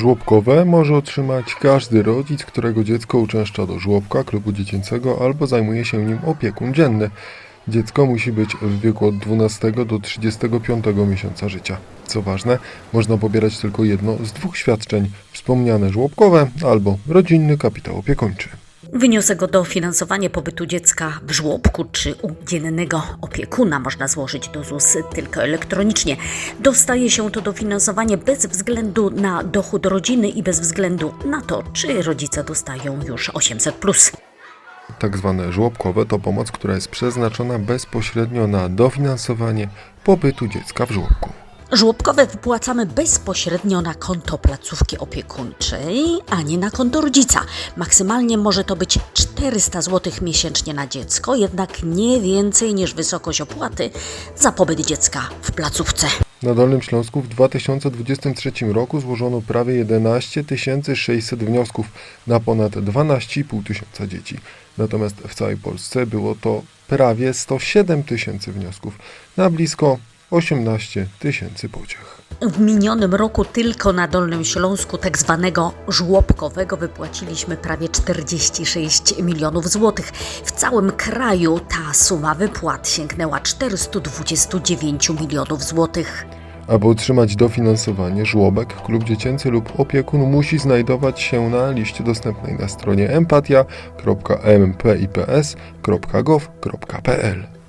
Żłobkowe może otrzymać każdy rodzic, którego dziecko uczęszcza do żłobka, klubu dziecięcego albo zajmuje się nim opiekun dzienny. Dziecko musi być w wieku od 12 do 35 miesiąca życia. Co ważne, można pobierać tylko jedno z dwóch świadczeń: wspomniane żłobkowe albo rodzinny kapitał opiekuńczy. Wniosek o dofinansowanie pobytu dziecka w żłobku czy u dziennego opiekuna można złożyć do ZUS tylko elektronicznie. Dostaje się to dofinansowanie bez względu na dochód rodziny i bez względu na to, czy rodzice dostają już 800. Tak zwane żłobkowe to pomoc, która jest przeznaczona bezpośrednio na dofinansowanie pobytu dziecka w żłobku. Żłobkowe wypłacamy bezpośrednio na konto placówki opiekuńczej, a nie na konto rodzica. Maksymalnie może to być 400 zł miesięcznie na dziecko, jednak nie więcej niż wysokość opłaty za pobyt dziecka w placówce. Na Dolnym Śląsku w 2023 roku złożono prawie 11 600 wniosków na ponad 12,5 tysiąca dzieci. Natomiast w całej Polsce było to prawie 107 tysięcy wniosków na blisko 18 tysięcy pociech. W minionym roku tylko na Dolnym Śląsku tak zwanego żłobkowego wypłaciliśmy prawie 46 milionów złotych. W całym kraju ta suma wypłat sięgnęła 429 milionów złotych. Aby otrzymać dofinansowanie, żłobek, klub dziecięcy lub opiekun musi znajdować się na liście dostępnej na stronie empatia.mpips.gov.pl.